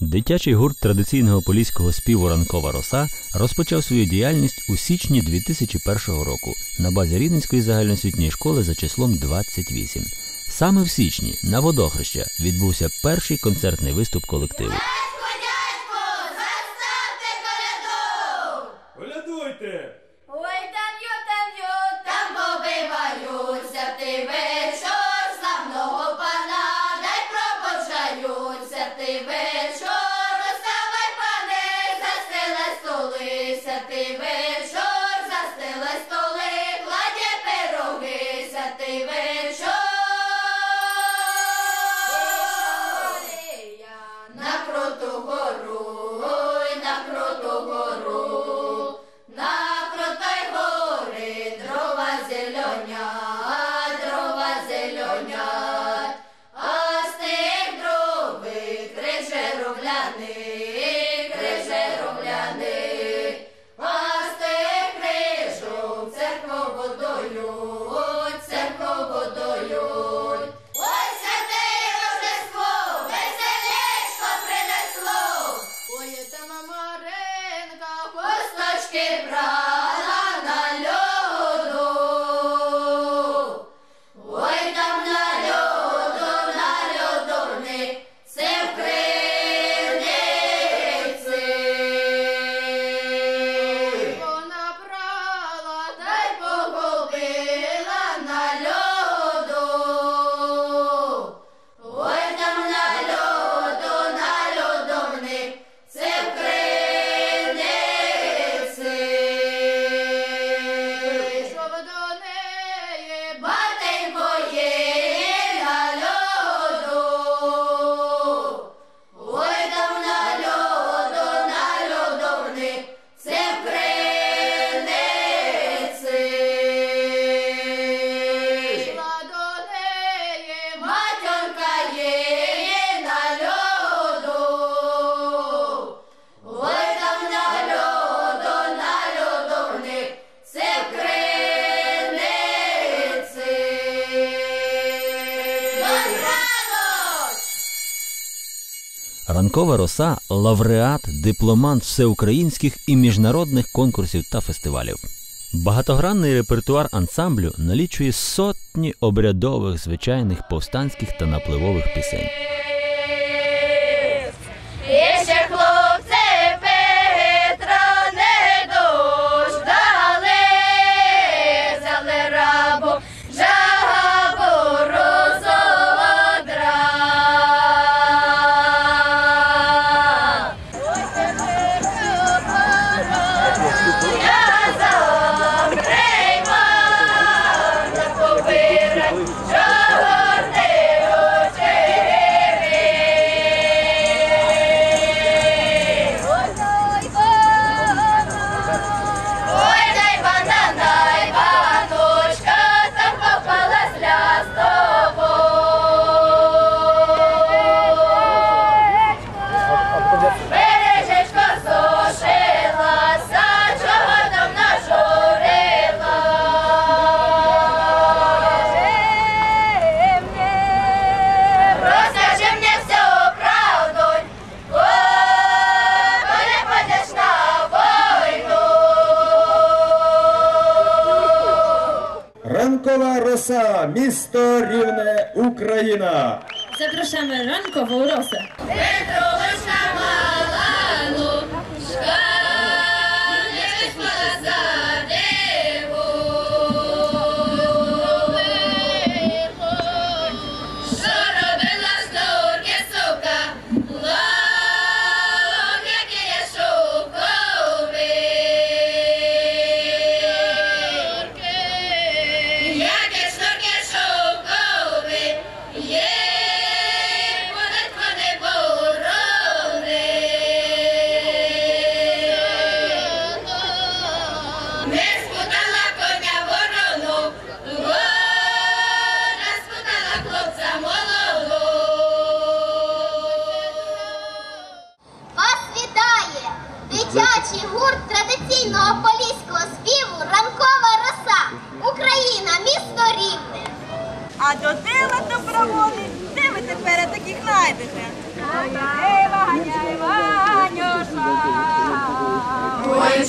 Дитячий гурт традиційного поліського співу Ранкова роса розпочав свою діяльність у січні 2001 року на базі Рівненської загальноосвітньої школи за числом 28. Саме в січні на водохреща відбувся перший концертний виступ колективу. Ранкова роса лауреат, дипломант всеукраїнських і міжнародних конкурсів та фестивалів. Багатогранний репертуар ансамблю налічує сотні обрядових звичайних повстанських та напливових пісень. Rosa, misto Рівне, Україна. Zapraszamy rankową rosę. Metro Warszawa! Дитячий гурт традиційного поліського співу Ранкова роса. Україна, місто рівне. А до дива доброволі, де ви тепер таких знайдете? Ой,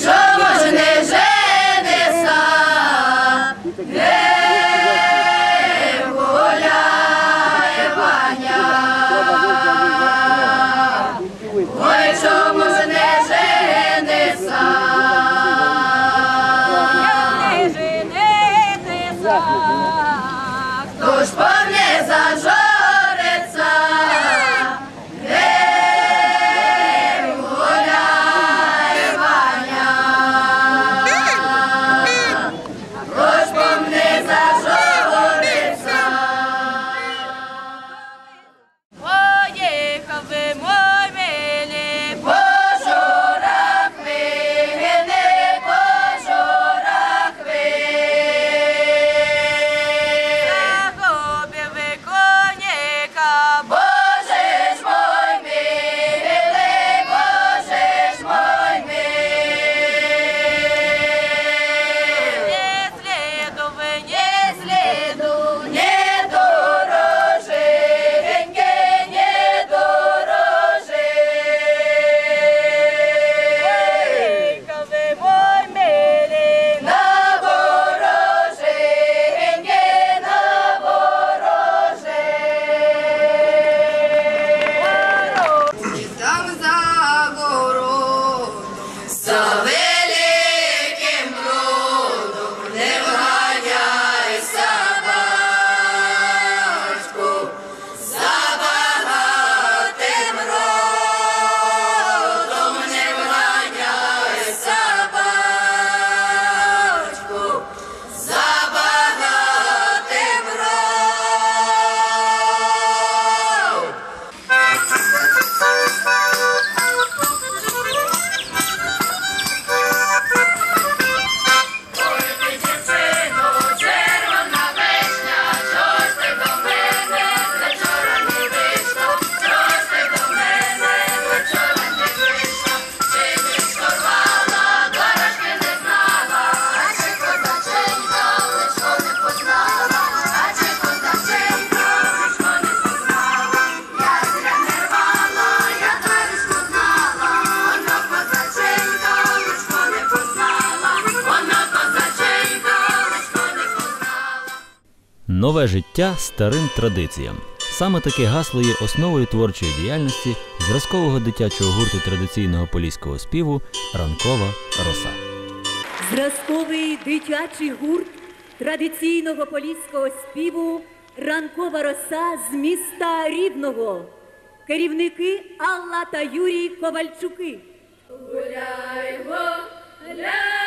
Нове життя старим традиціям. Саме таке гасло є основою творчої діяльності зразкового дитячого гурту традиційного поліського співу Ранкова роса. Зразковий дитячий гурт традиційного поліського співу Ранкова роса з міста Рівного. Керівники Алла та Юрій Ковальчуки. Гуляймо, гуляймо.